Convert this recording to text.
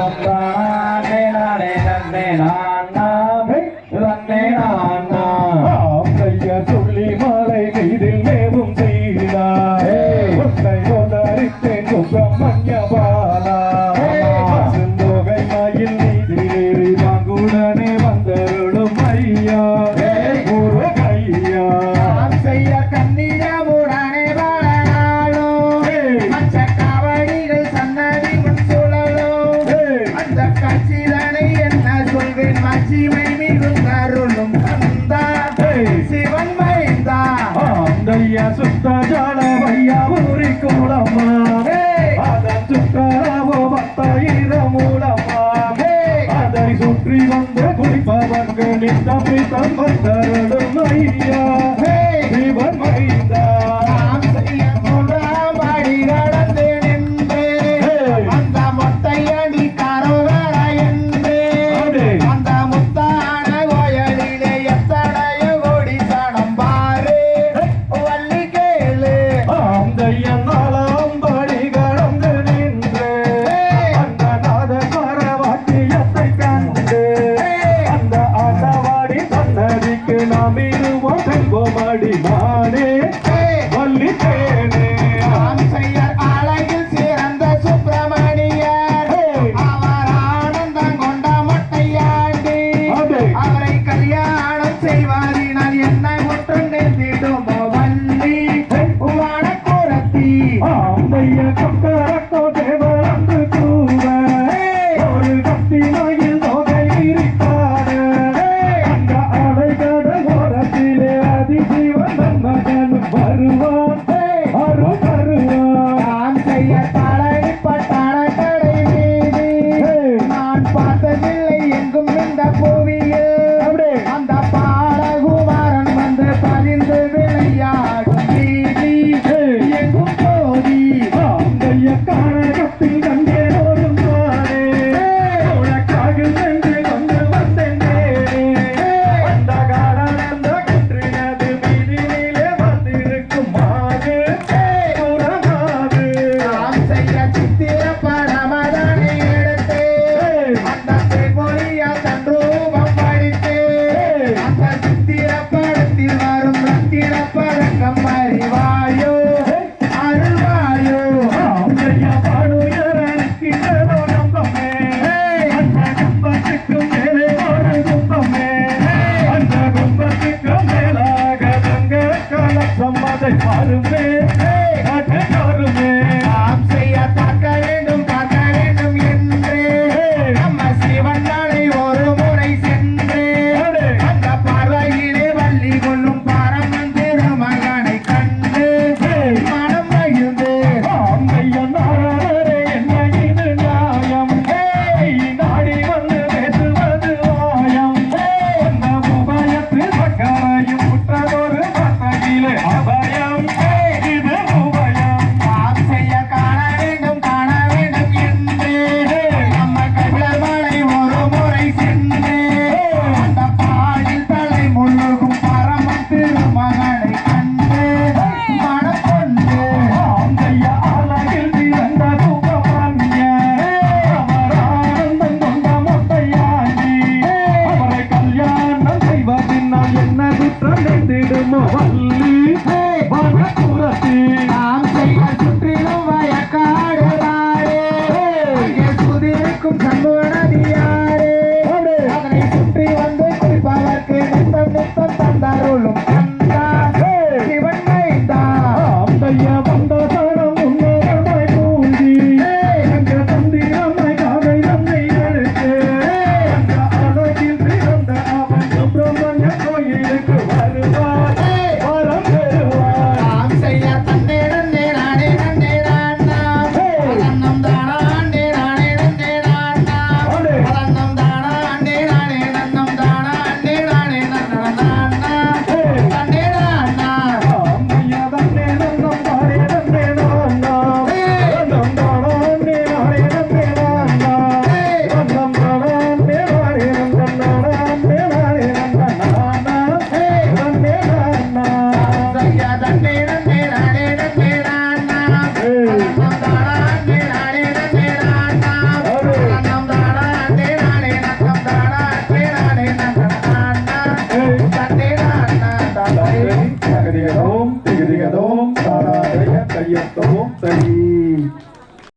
Santa, Nena, Nena, Nena. భక్తజన భయ్య ఊరి కూడమ్మా அதன் சுற்றளவோ பத்தாயிரம் மூலமா அதை சுற்றி வந்து குடிப்பவர்களின் தப்பி தம்பத்தருடும் ஐயா சிவன் மைந்தா ನಾವಿರುವ ಮಾಡಿ Viva! Sunday.